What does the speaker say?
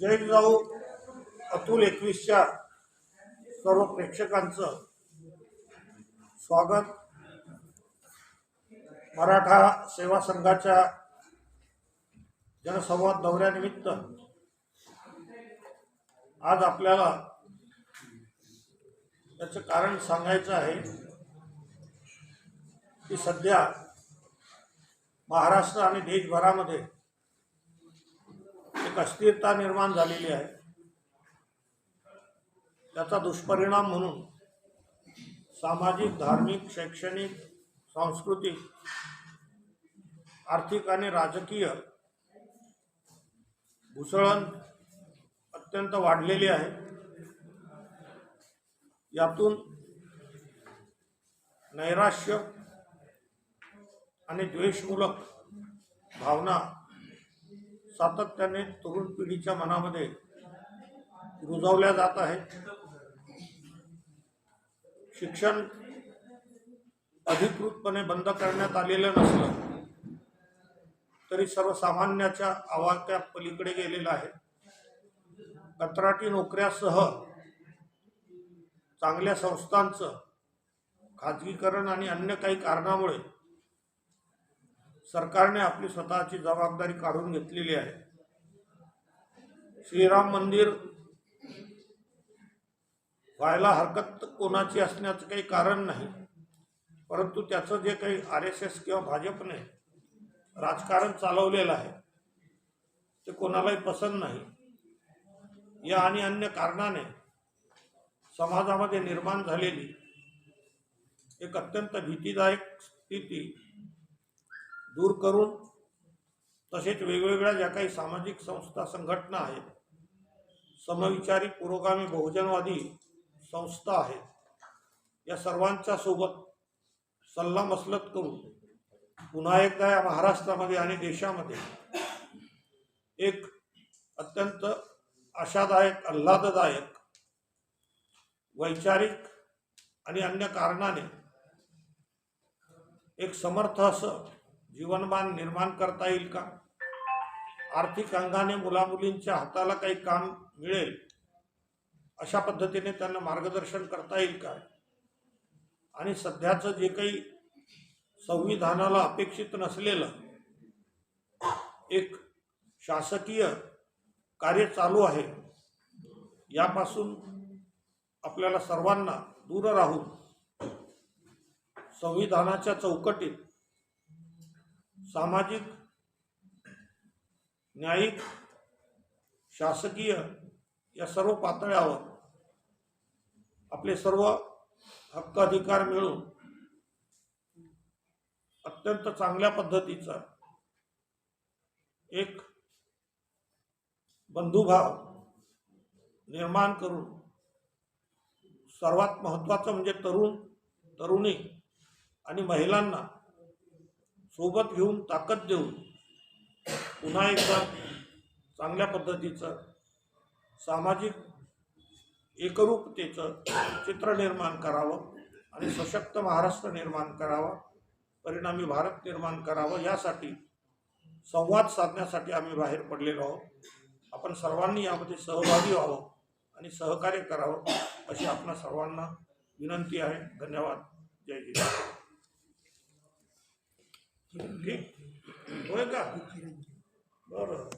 जय जाऊ अतुल एकवीसच्या सर्व प्रेक्षकांचं स्वागत. मराठा सेवा संघाच्या जनसंवाद दौऱ्यानिमित्त आज आपल्याला त्याचं कारण सांगायचं आहे की सध्या महाराष्ट्र आणि देशभरामध्ये एक अस्थिरता निर्माण झालेली आहे. त्याचा दुष्परिणाम म्हणून सामाजिक धार्मिक शैक्षणिक सांस्कृतिक आर्थिक आणि राजकीय घुसळण अत्यंत वाढलेली आहे. यातून नैराश्य आणि द्वेषमूलक भावना सातत्याने तरुण पिढीच्या मनामध्ये रुजवल्या जात आहेत. शिक्षण अधिकृतपणे बंद करण्यात आलेलं नसलं तरी सर्वसामान्याच्या आवाक्या पलीकडे गेलेलं आहे. कंत्राटी नोकऱ्यासह चांगल्या संस्थांचं खाजगीकरण आणि अन्य काही कारणामुळे सरकारने आपली स्वतःची जबाबदारी काढून घेतलेली आहे. श्रीराम मंदिर व्हायला हरकत कोणाची असण्याचं काही कारण नाही परंतु त्याचं जे काही आर एस एस किंवा भाजपने राजकारण चालवलेलं आहे ते कोणालाही पसंत नाही. या आणि अन्य कारणाने समाजामध्ये निर्माण झालेली एक अत्यंत भीतीदायक स्थिती दूर करून तसेच वेगवेगळ्या ज्या काही सामाजिक संस्था संघटना आहेत समविचारी पुरोगामी बहुजनवादी संस्था आहेत या सर्वांच्या सोबत सल्लामसलत करून पुन्हा एकदा या महाराष्ट्रामध्ये आणि देशामध्ये एक अत्यंत आशादायक आल्हाददायक वैचारिक आणि अन्य कारणाने एक समर्थ असं जीवनमान निर्माण करता येईल का? आर्थिक अंगाने मुलामुलींच्या हाताला काही काम मिळेल? अशा पद्धतीने त्यांना मार्गदर्शन करता येईल का? आणि सध्याचं जे काही संविधानाला अपेक्षित नसलेलं एक शासकीय कार्य चालू आहे यापासून आपल्याला सर्वांना दूर राहून संविधानाच्या चौकटीत सामाजिक न्यायिक शासकीय या सर्व पातळ्यावर आपले सर्व हक्क अधिकार मिळून अत्यंत चांगल्या पद्धतीचा एक बंधुभाव निर्माण करून सर्वात महत्त्वाचं म्हणजे तरुण तरुणी आणि महिलांना सोबत घेऊन ताकद देऊन पुन्हा एकदा चांगल्या पद्धतीचं सामाजिक एकरूपतेचं चित्र निर्माण करावं आणि सशक्त महाराष्ट्र निर्माण करावा परिणामी भारत निर्माण करावं यासाठी संवाद साधण्यासाठी आम्ही बाहेर पडलेलो आहोत. आपण सर्वांनी यामध्ये सहभागी व्हावं आणि सहकार्य करावं अशी आपणा सर्वांना विनंती आहे. धन्यवाद. जय हिंद. ठीक होय का बरं